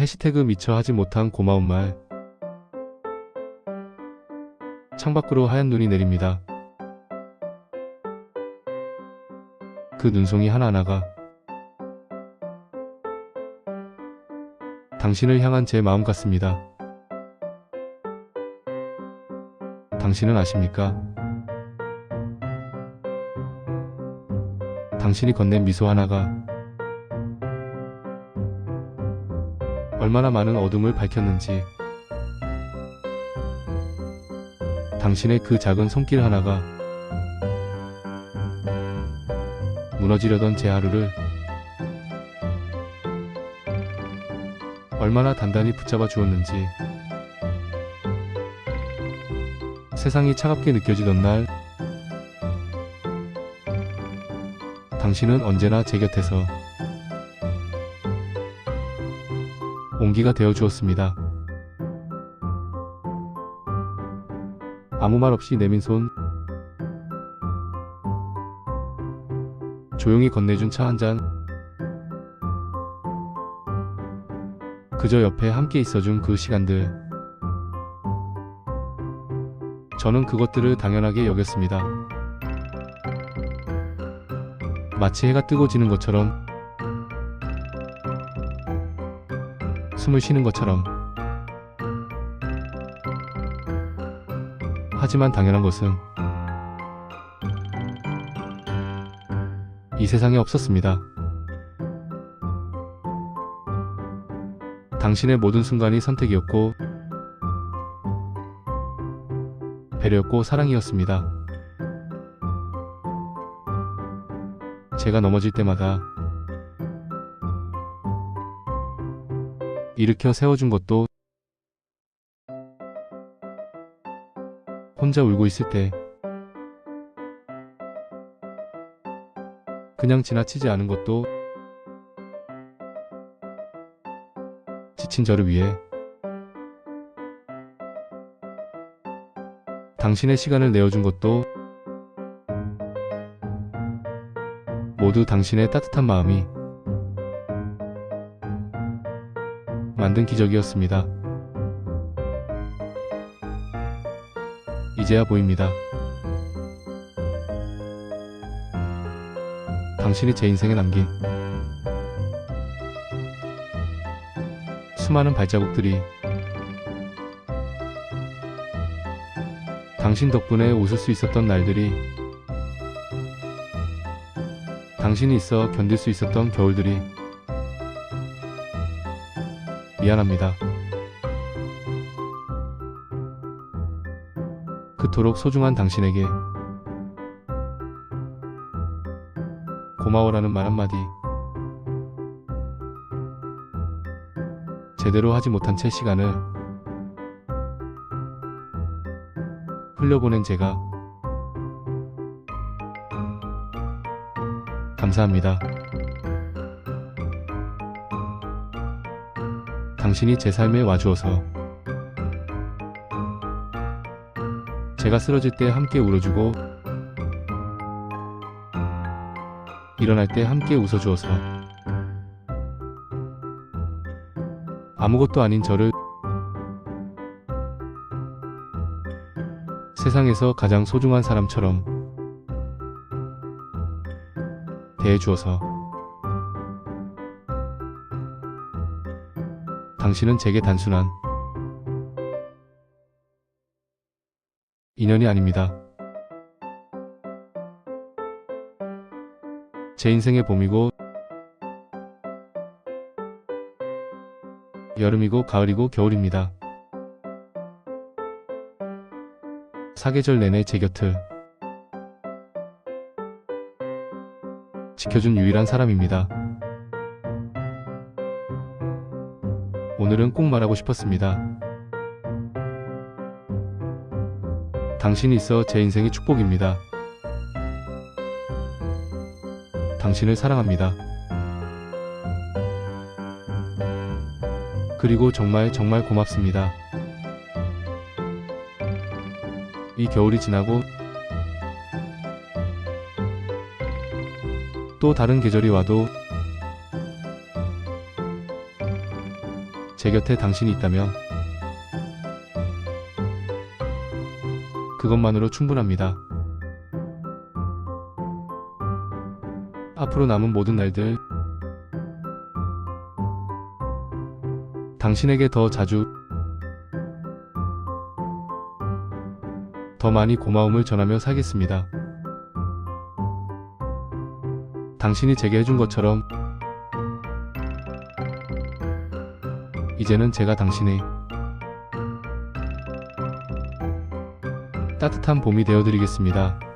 해시태그 미처 하지 못한 고마운 말. 창밖으로 하얀 눈이 내립니다. 그 눈송이 하나하나가 당신을 향한 제 마음 같습니다. 당신은 아십니까? 당신이 건넨 미소 하나가 얼마나 많은 어둠을 밝혔는지. 당신의 그 작은 손길 하나가 무너지려던 제 하루를 얼마나 단단히 붙잡아 주었는지. 세상이 차갑게 느껴지던 날 당신은 언제나 제 곁에서 온기가 되어 주었습니다. 아무 말 없이 내민 손 조용히 건네준 차 한 잔 그저 옆에 함께 있어준 그 시간들 저는 그것들을 당연하게 여겼습니다. 마치 해가 뜨고 지는 것처럼 숨을 쉬는 것처럼 하지만 당연한 것은 이 세상에 없었습니다. 당신의 모든 순간이 선택이었고 배려였고 사랑이었습니다. 제가 넘어질 때마다 일으켜 세워준 것도 혼자 울고 있을 때 그냥 지나치지 않은 것도 지친 저를 위해 당신의 시간을 내어준 것도 모두 당신의 따뜻한 마음이 만든 기적이었습니다. 이제야 보입니다. 당신이 제 인생에 남긴 수많은 발자국들이 당신 덕분에 웃을 수 있었던 날들이 당신이 있어 견딜 수 있었던 겨울들이 미안합니다. 그토록 소중한 당신에게 고마워라는 말 한마디 제대로 하지 못한 채 시간을 흘려보낸 제가 감사합니다. 당신이 제 삶에 와주어서. 제가 쓰러질 때 함께 울어주고 일어날 때 함께 웃어주어서. 아무것도 아닌 저를 세상에서 가장 소중한 사람처럼 대해주어서 당신은 제게 단순한 인연이 아닙니다. 제 인생의 봄이고 여름이고 가을이고 겨울입니다. 사계절 내내 제 곁을 지켜준 유일한 사람입니다. 오늘은 꼭 말하고 싶었습니다. 당신이 있어 제 인생의 축복입니다. 당신을 사랑합니다. 그리고 정말 정말 고맙습니다. 이 겨울이 지나고 또 다른 계절이 와도 제 곁에 당신이 있다면 그것만으로 충분합니다. 앞으로 남은 모든 날들 당신에게 더 자주 더 많이 고마움을 전하며 살겠습니다. 당신이 제게 해준 것처럼 이제는 제가 당신의 따뜻한 봄이 되어드리겠습니다.